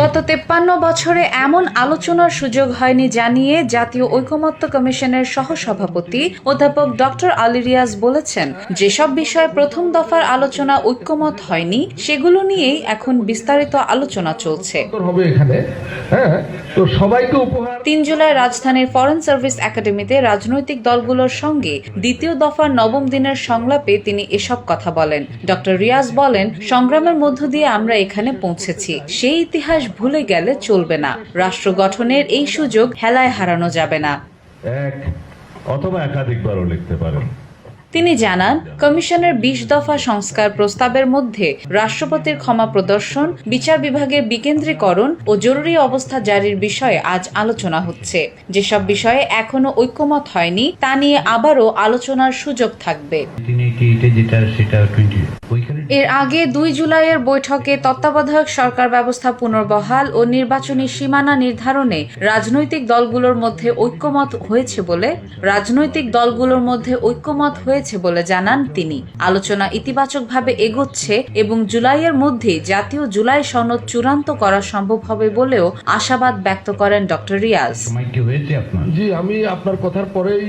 গত তেপ্পান্ন বছরে এমন আলোচনার সুযোগ হয়নি জানিয়ে জাতীয় ঐকমত্য কমিশনের সহসভাপতি অধ্যাপক ডক্টর আলী রিয়াজ বলেছেন যেসব বিষয়ে প্রথম দফার আলোচনা ঐক্যমত হয়নি সেগুলো নিয়েই এখন বিস্তারিত আলোচনা চলছে। হ্যাঁ তিন জুলাই রাজধানীর ফরেন সার্ভিস একাডেমিতে রাজনৈতিক দলগুলোর সঙ্গে দ্বিতীয় দফার নবম দিনের সংলাপে তিনি এসব কথা বলেন। ডক্টর রিয়াজ বলেন সংগ্রামের মধ্য দিয়ে আমরা এখানে পৌঁছেছি। সেই ইতিহাস ভুলে গেলে চলবে না। রাষ্ট্র গঠনের এই সুযোগ হেলায় হারানো যাবে না। এক, অথবা একাধিকবারও লিখতে পারেন। তিনি জানান, কমিশনের বিশ দফা সংস্কার প্রস্তাবের মধ্যে রাষ্ট্রপতির ক্ষমা প্রদর্শন, বিচার বিভাগের বিকেন্দ্রীকরণ ও জরুরি অবস্থা জারির বিষয়ে আজ আলোচনা হচ্ছে। যেসব বিষয়ে এখনও ঐক্যমত হয়নি, তা নিয়ে আবারও আলোচনার সুযোগ থাকবে। এর আগে দুই জুলাইয়ের বৈঠকে তত্ত্বাবধায়ক সরকার ব্যবস্থা পুনর্বহাল ও নির্বাচনী সীমানা নির্ধারণে রাজনৈতিক দলগুলোর মধ্যে ঐক্যমত হয়েছে বলে, রাজনৈতিক দলগুলোর মধ্যে ঐক্যমত হয়েছে বলে জানান তিনি। আলোচনা ইতিবাচকভাবে এগোচ্ছে এবং জুলাইয়ের মধ্যে জাতীয় জুলাই সনদ চূড়ান্ত করা সম্ভব হবে বলেও আশাবাদ ব্যক্ত করেন ডক্টর রিয়াজ। জি আমি আপনার কথার পরেই